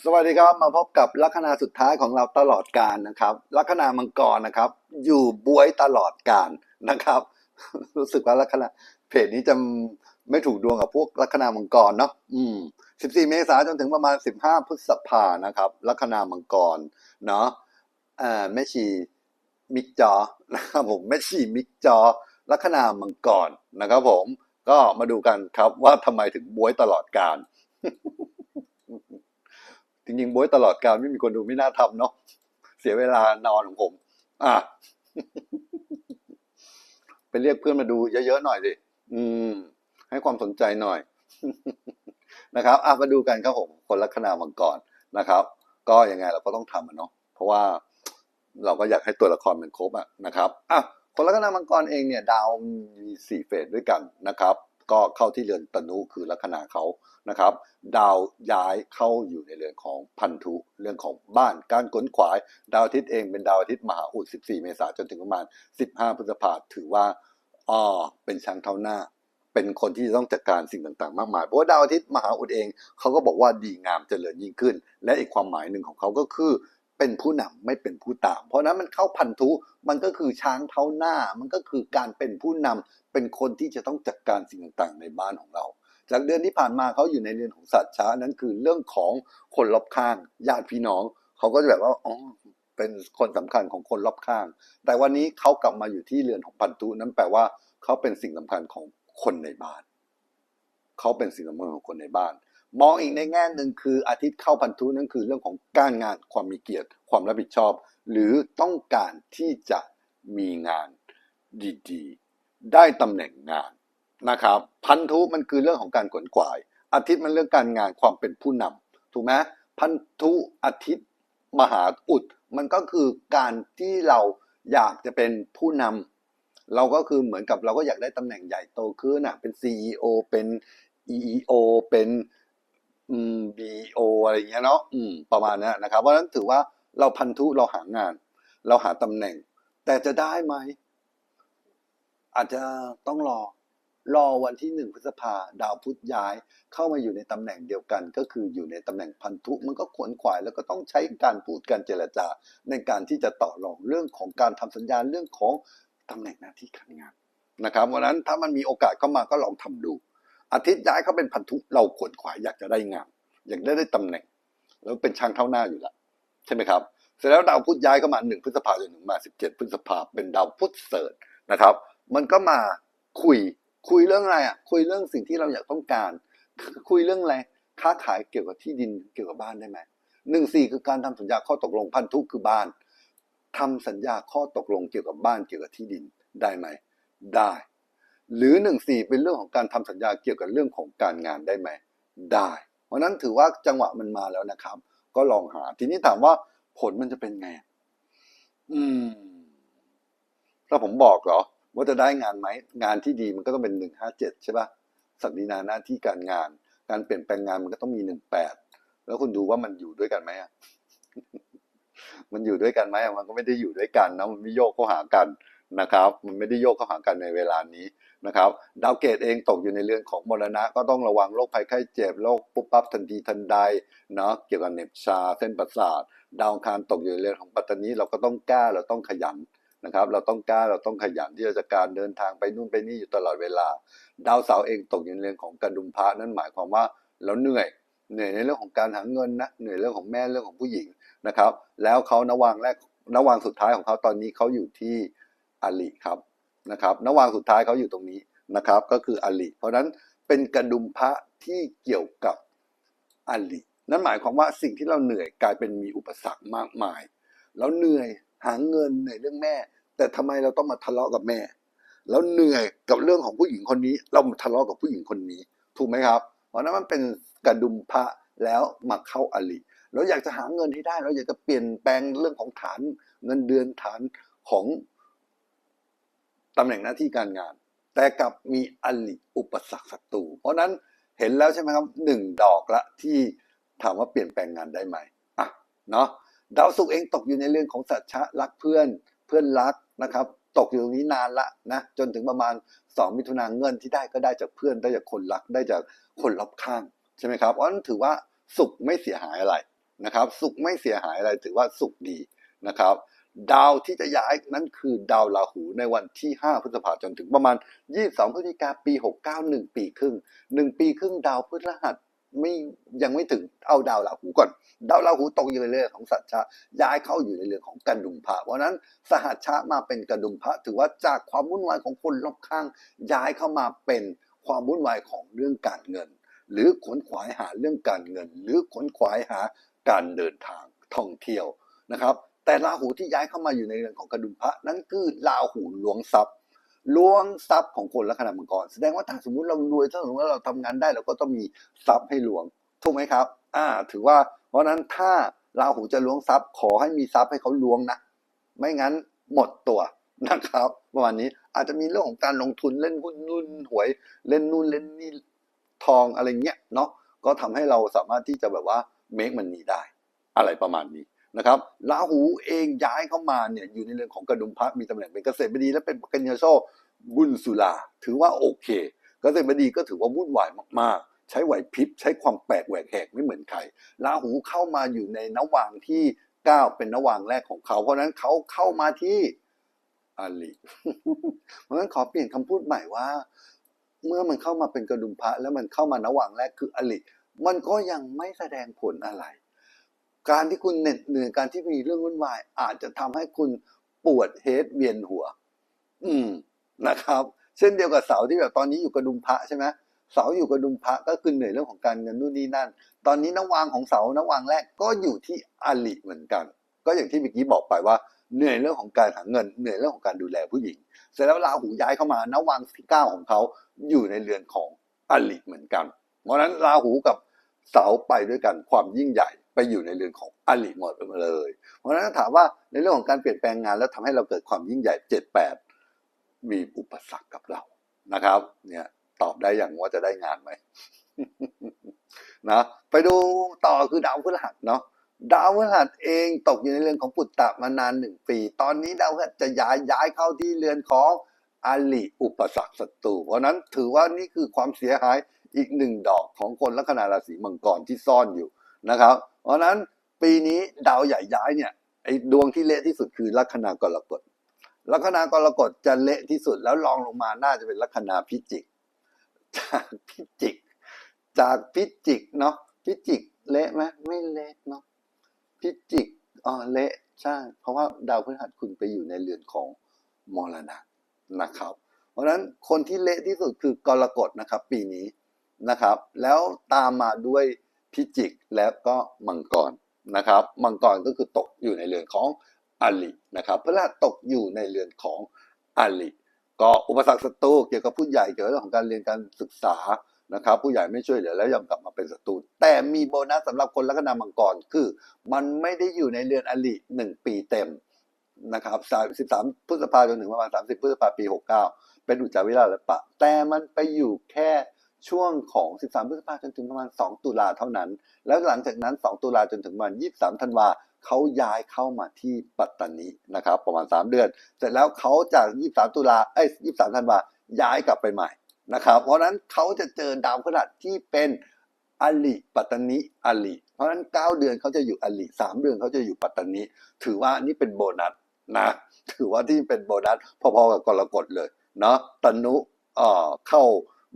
สวัสดีครับมาพบกับลัคนาสุดท้ายของเราตลอดการนะครับลัคนามังกรนะครับ อยู่บวยตลอดการนะครับ รู้สึกว่าลัคนาเพจนี้จะไม่ถูกดวงกับพวกลัคนามังกรเนาะอืม14เมษายนจนถึงประมาณ15พฤษภานะครับลัคนามังกรเนาะอ่าแม่ชีมิกจอนะครับผมแม่ชีมิกจอลัคนามังกรนะครับ ผมก็มาดูกันครับว่าทำไมถึงบวยตลอดการ ริงๆบวยตลอดการไม่มีคนดูไม่น่าทำเนาะเสียเวลานอนของผม อะไปเรียกเพื่อนมาดูเยอะๆหน่อยสิอืม ให้ความสนใจหน่อยนะครับอะมาดูกันครับผมคนลัคนามังกรนะครับ ก็ยังไงเราก็ต้องทำเนาะเพราะว่าเราก็อยากให้ตัวละครมันครบอะนะครับอะคนลัคนามังกรเองเนี่ย ดาวมีสี่เฟสด้วยกันนะครับ ก็เข้าที่เรือนตนุคือลัคนาเขานะครับ ดาวย้ายเข้าอยู่ในเรือนของพันธุเรื่องของบ้านการขนขวาย ดาวอาทิตย์เองเป็นดาวอาทิตย์มหาอุด 14 เมษายนจนถึงประมาณ 15 พฤษภาถือว่าอ๋อเป็นช้างเท้าหน้า เป็นคนที่จะต้องจัดการสิ่งต่างๆ มากมาย เพราะว่าดาวอาทิตย์มหาอุดเองเขาก็บอกว่าดีงามเจริญยิ่งขึ้น และอีกความหมายหนึ่งของเขาก็คือเป็นผู้นำไม่เป็นผู้ตาม เพราะนั้นมันเข้าพันธุมันก็คือช้างเท้าหน้า มันก็คือการเป็นผู้นำ เป็นคนที่จะต้องจัดการสิ่งต่างๆ ในบ้านของเรา จากเดือนที่ผ่านมาเขาอยู่ในเรือนของสัตว์ช้านั้นคือเรื่องของคนรอบข้างญาติพี่น้องเขาก็จะแบบว่าอ๋อเป็นคนสำคัญของคนรอบข้าง แต่วันนี้เขากลับมาอยู่ที่เรือนของพันธุนั้นแปลว่าเขาเป็นสิ่งสำคัญของคนในบ้านเขาเป็นสิ่งสำคัญของคนในบ้าน มองอีกในแง่หนึ่งคืออาทิตย์เข้าพันธุนั่นคือเรื่องของการงานความมีเกียรติ ความรับผิดชอบ หรือต้องการที่จะมีงานดีๆ ได้ตำแหน่งงานนะครับพันธุมันคือเรื่องของการขวนขวาย อาทิตย์มันเรื่องการงานความเป็นผู้นำถูกไหมพันธุอาทิตย์มหาอุด มันก็คือการที่เราอยากจะเป็นผู้นำเราก็คือเหมือนกับเราก็อยากได้ตำแหน่งใหญ่โตขึ้นอะเป็น CEO เป็น EEO เป็นอืม BO อะไรอย่างเงี้ยเนาะอืมประมาณนั้นะครับเพราะฉะนั้นถือว่าเราพันธุเราหางาน เราหาตำแหน่ง แต่จะได้ไหม อาจจะต้องรอรอวันที่หนึ่งพฤษภาดาวพุธย้าย เข้ามาอยู่ในตำแหน่งเดียวกัน ก็คืออยู่ในตำแหน่งพันธุมันก็ขวนขวายแล้วก็ต้องใช้การพูดการเจรจา ในการที่จะต่อรองเรื่องของการทำสัญญาเรื่องของตำแหน่งหน้าที่การงานนะครับวันนั้นถ้ามันมีโอกาสเข้ามาก็ลองทำดู อาทิตย์ย้ายเขาเป็นพันธุเราขวนขวายอยากจะได้งานอยากได้ได้ตำแหน่ง แล้วเป็นช่างเท่าหน้าอยู่แล้วใช่ไหมครับเสร็จแล้วดาวพุธย้ายเข้ามาหนึ่งพฤษภาจนถึงมาสิบเจ็ดพฤษภาเป็นดาวพุธเสริร์นะครับ มันก็มาคุยคุยเรื่องอะไรอะคุยเรื่องสิ่งที่เราอยากต้องการ คุยเรื่องอะไรค้าขายเกี่ยวกับที่ดินเกี่ยวกับบ้านได้ไหมหนึ่งสี่คือการทำสัญญาข้อตกลงพันธุคือบ้านทำสัญญาข้อตกลงเกี่ยวกับบ้านเกี่ยวกับที่ดินได้ไหมได้ หรือหนึ่งสี่เป็นเรื่องของการทำสัญญาเกี่ยวกับเรื่องของการงานได้ไหมได้ เพราะนั้นถือว่าจังหวะมันมาแล้วนะครับ ก็ลองหา ทีนี้ถามว่าผลมันจะเป็นไง อืมถ้าผมบอกเหรอ ว่าจะได้งานไหมงานที่ดีมันก็ต้องเป็นหนึ่งห้าเจ็ดใช่ปะสัปดีนาหน้าที่การงาน การเปลี่ยนแปลงงานมันก็ต้องมีหนึ่งแปดแล้วคุณดูว่ามันอยู่ด้วยกันไหมมันอยู่ด้วยกันไหมมันก็ไม่ได้อยู่ด้วยกันนะมันไม่โยกเข้าหากันนะครับ มันไม่ได้โยกเข้าหากันในเวลานี้นะครับ ดาวเกตเองตกอยู่ในเรือนของมรณะ ก็ต้องระวังโรคภัยไข้เจ็บโรคปุ๊บปั๊บทันทีทันใดเนาะเกี่ยวกับเน็บชาเส้นประสาท ดาวคารตกอยู่ในเรือนของปัตตานีเราก็ต้องกล้าเราต้องขยัน นะครับ เราต้องกล้าเราต้องขยันที่จะการเดินทางไปนู่นไปนี่อยู่ตลอดเวลา ดาวเสาเองตกอยู่ในเรื่อนของกระดุมพระนั่นหมายความว่าเราเหนื่อยเหนื่อยในเรื่องของการหาเงินนะเหนื่อยเรื่องของแม่เรื่องของผู้หญิงนะครับ แล้วเขานวางแรกนวางสุดท้ายของเขาตอนนี้เขาอยู่ที่อาลีครับนะครับนวางสุดท้ายเขาอยู่ตรงนี้นะครับ ก็คืออาลีเพราะฉะนั้นเป็นกระดุมพระที่เกี่ยวกับอาลีนั่นหมายความว่าสิ่งที่เราเหนื่อยกลายเป็นมีอุปสรรคมากมายเราเหนื่อยหาเงินเหนื่อยเรื่องแม่ แต่ทำไมเราต้องมาทะเลาะกับแม่ แล้วเหนื่อยกับเรื่องของผู้หญิงคนนี้ เรามาทะเลาะกับผู้หญิงคนนี้ ถูกไหมครับ เพราะนั้นมันเป็นกระดุมพระแล้วมาเข้าอลิเราอยากจะหาเงินให้ได้ เราอยากจะเปลี่ยนแปลงเรื่องของฐานเงินเดือนฐานของตำแหน่งหน้าที่การงาน แต่กลับมีอลิอุปสรรคศัตรูเพราะนั้นเห็นแล้วใช่ไหมครับหนึ่งดอกละที่ถามว่าเปลี่ยนแปลงงานได้ไหมอะเนาะดาวศุกร์เองตกอยู่ในเรื่องของสัจฉะรักเพื่อน พื่อนรักนะครับ ตกอยู่ตรงนี้นานละนะจนถึงประมาณ 2 มิถุนายนเงินที่ได้ก็ได้จากเพื่อนได้จากคนรักได้จากคนรอบข้างใช่ไหมครับเพราะฉะนั้นถือว่าสุขไม่เสียหายอะไรนะครับ สุขไม่เสียหายอะไรถือว่าสุขดีนะครับ ดาวที่จะย้ายนั้นคือดาวราหูในวันที่ 5 พฤษภาจนถึงประมาณ 22 พฤศจิกาปี 69 1 ปีครึ่ง 1 ปีครึ่งดาวพฤหัส ไม่ยังไม่ถึงเอาดาวราหูก่อน ดาวราหูตกอยู่ในเรื่องของสัจจะย้ายเข้าอยู่ในเรื่องของกระดุมพระเพราะนั้นสหัชชะมาเป็นกระดุมพระถือว่าจากความวุ่นวายของคนรอบข้าง ย้ายเข้ามาเป็นความวุ่นวายของเรื่องการเงิน หรือขนขวายหาเรื่องการเงิน หรือขนขวายหาการเดินทางท่องเที่ยวนะครับ แต่ราหูที่ย้ายเข้ามาอยู่ในเรือนของกระดุมพระนั้นคือราหูหลวงทรัพย์ ล้วงทรัพย์ของคนลัคนามังกร แสดงว่าถ้าสมมติเรารวยถ้าสมมติว่าเราทำงานได้เราก็ต้องมีทรัพย์ให้ล้วงถูกไหมครับ อ่า ถือว่า เพราะนั้นถ้าราหูจะล้วงทรัพย์ขอให้มีทรัพย์ให้เขาล้วงนะ ไม่งั้นหมดตัวนะครับประมาณนี้อาจจะมีเรื่องของการลงทุนเล่นหุ้นนู่นหวย เล่นนู่นเล่นนี่ทองอะไรเงี้ยเนาะก็ทำให้เราสามารถที่จะแบบว่าเมคมันนี้ได้ อะไรประมาณนี้ นะครับราหูเองย้ายเข้ามาเนี่ยอยู่ในเรื่องของกระดุมพระมีตำแหน่งเป็นเกษตรบดีและเป็นกัญญาโชบุญสุลาถือว่าโอเค เกษตรบดีก็ถือว่าวุ่นวายมากๆ ใช้ไหวพริบใช้ความแปลกแหวกแหกไม่เหมือนใครราหูเข้ามาอยู่ในนวางที่เก้าเป็นนวางแรกของเขา เพราะนั้นเขาเข้ามาที่อาลีเพราะนั้นขอเปลี่ยนคำพูดใหม่ว่า เมื่อมันเข้ามาเป็นกระดุมพระแล้วมันเข้ามานวางแรกคืออลิมันก็ยังไม่แสดงผลอะไร การที่คุณเหน็ดเหนื่อยการที่มีเรื่องวุ่นวาย อาจจะทำให้คุณปวดเฮดเวียนหัว อืมนะครับ เช่นเดียวกับเสาที่แบบตอนนี้อยู่กระดุมพระใช่ไหมเสาอยู่กระดุมพระก็คือเหนื่อยเรื่องของการเงินนู่นนี่นั่น ตอนนี้น้ำวางของเสาน้ำวางแรกก็อยู่ที่อลิเหมือนกัน ก็อย่างที่เมื่อกี้บอกไปว่าเหนื่อยเรื่องของการหาเงิน เหนื่อยเรื่องของการดูแลผู้หญิง เสร็จแล้วราหูย้ายเข้ามาน้ำวางที่เก้าของเขาอยู่ในเรือนของอลิเหมือนกัน เพราะฉะนั้นราหูกับเสาไปด้วยกันความยิ่งใหญ่ ไปอยู่ในเรือนของอลิหมดเลย เพราะฉะนั้นถามว่าในเรื่องของการเปลี่ยนแปลงงาน แล้วทำให้เราเกิดความยิ่งใหญ่เจ็ดแปดมีอุปสรรคกับเรานะครับ เนี่ยตอบได้อย่างว่าจะได้งานไหมนะไปดูต่อคือดาวพฤหัสเนาะดาวพฤหัสเองตกอยู่ในเรือนของปุตตะมานานหนึ่งปี ตอนนี้ดาวพฤหัสจะย้ายย้ายเข้าที่เรือนของอลีอุปสรรคศัตรูเพราะฉะนั้นถือว่านี่คือความเสียหายอีกหนึ่งดอกของคนลัคนาราศีมังกรที่ซ่อนอยู่นะครับ เพราะนั้นปีนี้ดาวใหญ่ย้ายเนี่ยไอ้ดวงที่เละที่สุดคือลัคนากรกฎลัคนากรกฎจะเละที่สุดแล้วรองลงมาน่าจะเป็นลัคนาพิจิก จากพิจิก จากพิจิกเนาะพิจิกเละไหมไม่เละเนาะพิจิกอ๋อเละใช่เพราะว่าดาวพฤหัสคุณไปอยู่ในเรือนของมรณะนะครับ เพราะฉะนั้นคนที่เละที่สุดคือกรกฎนะครับ ปีนี้นะครับ แล้วตามมาด้วย พิจิกแล้วก็มังกรนะครับมังกรก็คือตกอยู่ในเรือนของอลินะครับพฤหัสตกอยู่ในเรือนของอลิก็อุปสรรคศัตรูเกี่ยวกับผู้ใหญ่เกี่ยวกับเรื่องของการเรียนการศึกษานะครับ ผู้ใหญ่ไม่ช่วยเหลือแล้วยอมกลับมาเป็นศัตรูแต่มีโบนัสสำหรับคนลัคนามังกรคือ มันไม่ได้อยู่ในเรือนอลิหนึ่งปีเต็มนะครับสิบสามพฤษภาจนถึงประมาณสามสิบพฤษภาปีหกเก้าเป็นอุจจาวิราลปะ แต่มันไปอยู่แค่ ช่วงของ 13 พฤษภาจนถึงประมาณ 2 ตุลาเท่านั้น แล้วหลังจากนั้น 2 ตุลาจนถึงประมาณ 23 ธันวาเขาย้ายเข้ามาที่ปัตตานีนะครับ ประมาณ 3 เดือน เสร็จแล้วเขาจาก 23 ตุลาเอ้ย 23 ธันวาย้ายกลับไปใหม่นะครับ เพราะนั้นเขาจะเจอดาวพฤหัสที่เป็นอลิปัตตานีอลิเพราะฉะนั้น 9 เดือนเขาจะอยู่อลิ3เดือนเขาจะอยู่ปัตตานีถือว่านี่เป็นโบนัสนะถือว่าที่เป็นโบนัสพอๆกับกรกฎเลยเนาะตนุเอ่อเข้า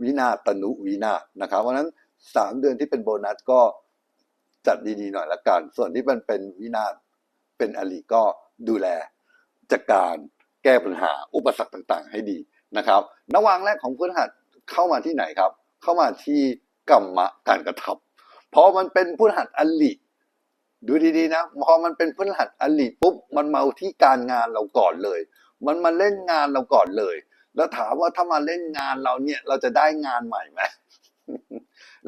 วินาตนุวินานะครับ เพราะฉะนั้นสามเดือนที่เป็นโบนัสก็จัดดีๆหน่อยละกัน ส่วนที่มันเป็นวินาศเป็นอลิก็ดูแลจัดการแก้ปัญหาอุปสรรคต่างๆ ให้ดีนะครับนวางแรกของพฤหัสเข้ามาที่ไหนครับ เข้ามาที่กรรมะการกระทำเพราะมันเป็นพฤหัสอลิดูดีๆนะพอมันเป็นพฤหัสอลิปุ๊บมันมาที่การงานเราก่อนเลย มันมาเล่นงานเราก่อนเลย แล้วถามว่าถ้ามาเล่นงานเราเนี่ยเราจะได้งานใหม่ไหม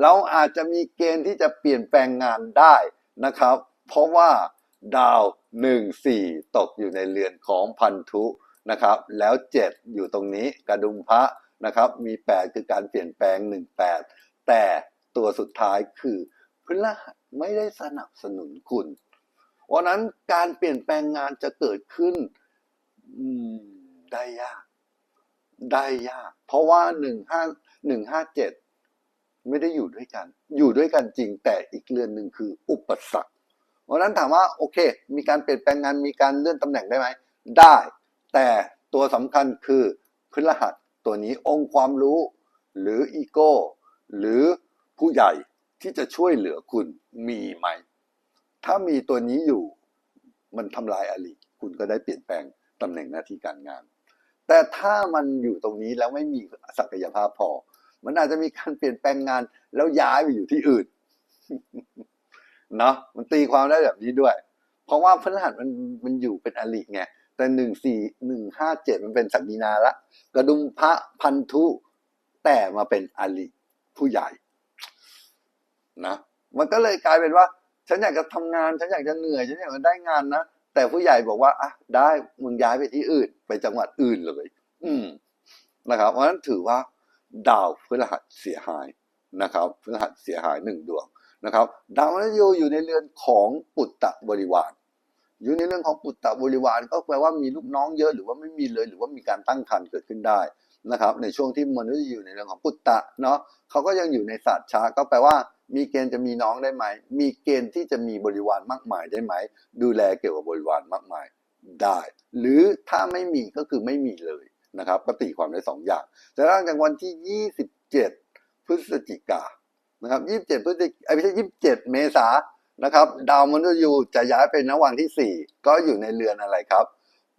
เราอาจจะมีเกณฑ์ที่จะเปลี่ยนแปลงงานได้นะครับ เพราะว่าดาวหนึ่งสี่ตกอยู่ในเรือนของพันธุนะครับ แล้วเจ็ดอยู่ตรงนี้กระดุมพระนะครับ มีแปดคือการเปลี่ยนแปลงหนึ่งแปดแต่ตัวสุดท้ายคือพฤหัสไม่ได้สนับสนุนคุณเพราะนั้นการเปลี่ยนแปลงงานจะเกิดขึ้นได้ยาก ได้ยาก เพราะว่าหนึ่งห้าหนึ่งห้าเจ็ดไม่ได้อยู่ด้วยกัน อยู่ด้วยกันจริงแต่อีกเรือนหนึ่งคืออุปสรรคเพราะนั้นถามว่าโอเค มีการเปลี่ยนแปลงงานมีการเลื่อนตำแหน่งได้ไหมได้ แต่ตัวสำคัญคือพฤหัสตัวนี้องค์ความรู้ หรืออีโก้ หรือผู้ใหญ่ที่จะช่วยเหลือคุณมีไหม ถ้ามีตัวนี้อยู่มันทำลายอลิคุณก็ได้เปลี่ยนแปลงตำแหน่งหน้าที่การงาน แต่ถ้ามันอยู่ตรงนี้แล้วไม่มีศักยภาพพอ มันอาจจะมีการเปลี่ยนแปลงงานแล้วย้ายไปอยู่ที่อื่นเนาะมันตีความได้แบบนี้ด้วย เพราะว่าพฤหัสมันมันอยู่เป็นอลิไงแต่หนึ่งสี่หนึ่งห้าเจ็ดมันเป็นศักดินาละกระดุมพระพันธุแต่มาเป็นอลิผู้ใหญ่นะมันก็เลยกลายเป็นว่า ฉันอยากจะทำงาน ฉันอยากจะเหนื่อย ฉันอยากจะได้งานนะ แต่ผู้ใหญ่บอกว่าอะได้มึงย้ายไปที่อื่น ไปจังหวัดอื่นเลย อืมนะครับเพราะฉะนั้นถือว่า ดาวพฤหัสเสียหายนะครับพฤหัสเสียหายหนึ่งดวงนะครับ ดาวมฤตยูอยู่ในเรือนของปุตตะบริวาร อยู่ในเรื่องของปุตตะบริวารก็แปลว่ามีลูกน้องเยอะหรือว่าไม่มีเลยหรือว่ามีการตั้งครรภ์เกิดขึ้นได้นะครับ ในช่วงที่มนุษย์อยู่ในเรื่องของปุตตะเนาะเขาก็ยังอยู่ในศาสตร์ช้าก็แปลว่า มีเกณฑ์จะมีน้องได้ไหม มีเกณฑ์ที่จะมีบริวารมากมายได้ไหม ดูแลเกี่ยวกับบริวารมากมายได้ หรือถ้าไม่มีก็คือไม่มีเลยนะครับก็ตีความได้สองอย่างแต่หลังจากวันที่ 27 พฤศจิกานะครับ27 พฤศจิกาไม่ใช่27 เมษานะครับ ดาวมนุษย์ยูจะย้ายไปนวันที่ 4 ก็อยู่ในเรือนอะไรครับ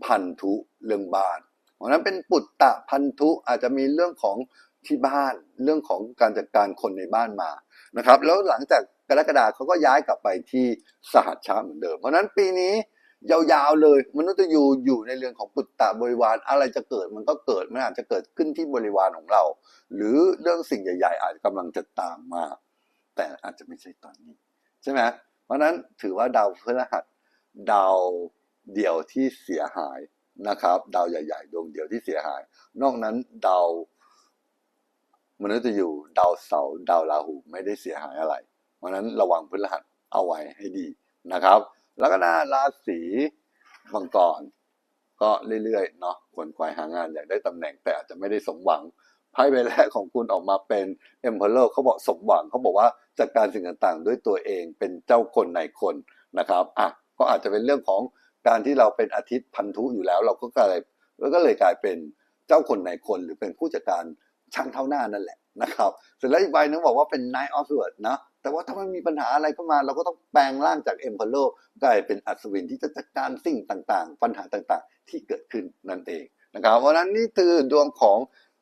พันธุเรื่องบ้านเพราะฉะนั้นเป็นปุตตะพันธุอาจจะมีเรื่องของที่บ้านเรื่องของการจัดการคนในบ้านมา นะครับแล้วหลังจากกรกฎาเขาก็ย้ายกลับไปที่สหัชชาเหมือนเดิม เพราะนั้นปีนี้ยาวๆเลยมนุษย์ยูอยู่ในเรื่องของปุตตะบริวารอะไรจะเกิดมันก็เกิดมันอาจจะเกิดขึ้นที่บริวารของเรา หรือเรื่องสิ่งใหญ่ ๆ อาจจะกำลังจะตามมา แต่อาจจะไม่ใช่ตอนนี้ใช่ไหมเพราะนั้นถือว่าดาวพฤหัสดาวเดียวที่เสียหายนะครับ ดาวใหญ่ ๆ ดวงเดียวที่เสียหาย นอกนั้นดาว มนุษย์จะอยู่ดาวเสาร์ดาวราหูไม่ได้เสียหายอะไร เพราะนั้นระวังพฤหัสเอาไว้ให้ดีนะครับ แล้วก็นาราศีมังกรก็เรื่อยๆเนาะขวนขวายหางานอยากได้ตำแหน่งแต่อาจจะไม่ได้สมหวังไพ่ใบแรกของคุณออกมาเป็น Emperor เขาบอกสมหวังเขาบอกว่าจัดการสิ่งต่างๆ ด้วยตัวเองเป็นเจ้าคนในคนนะครับอะก็อาจจะเป็นเรื่องของการที่เราเป็นอาทิตย์พันธุอยู่แล้ว เราก็กลายก็เลยกลายเป็นเจ้าคนในคนหรือเป็นผู้จัดการ ช่างเท่าหน้านั่นแหละนะครับเสร็จแล้วอีกใบนึงบอกว่าเป็น Knight of Swords นะแต่ว่าถ้ามันมีปัญหาอะไรเข้ามา เราก็ต้องแปลงร่างจากเอ็มพ r โลกลายเป็นอัศวินที่จะจัดการสิ่งต่างๆ ปัญหาต่างๆ ที่เกิดขึ้นนั่นเองนะครับเพราะฉะนั้นนี่คือดวงของ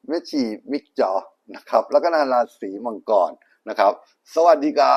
เมชีมิกจอนะครับแล้วก็นาราศีมังกรนะครับ สวัสดีครับ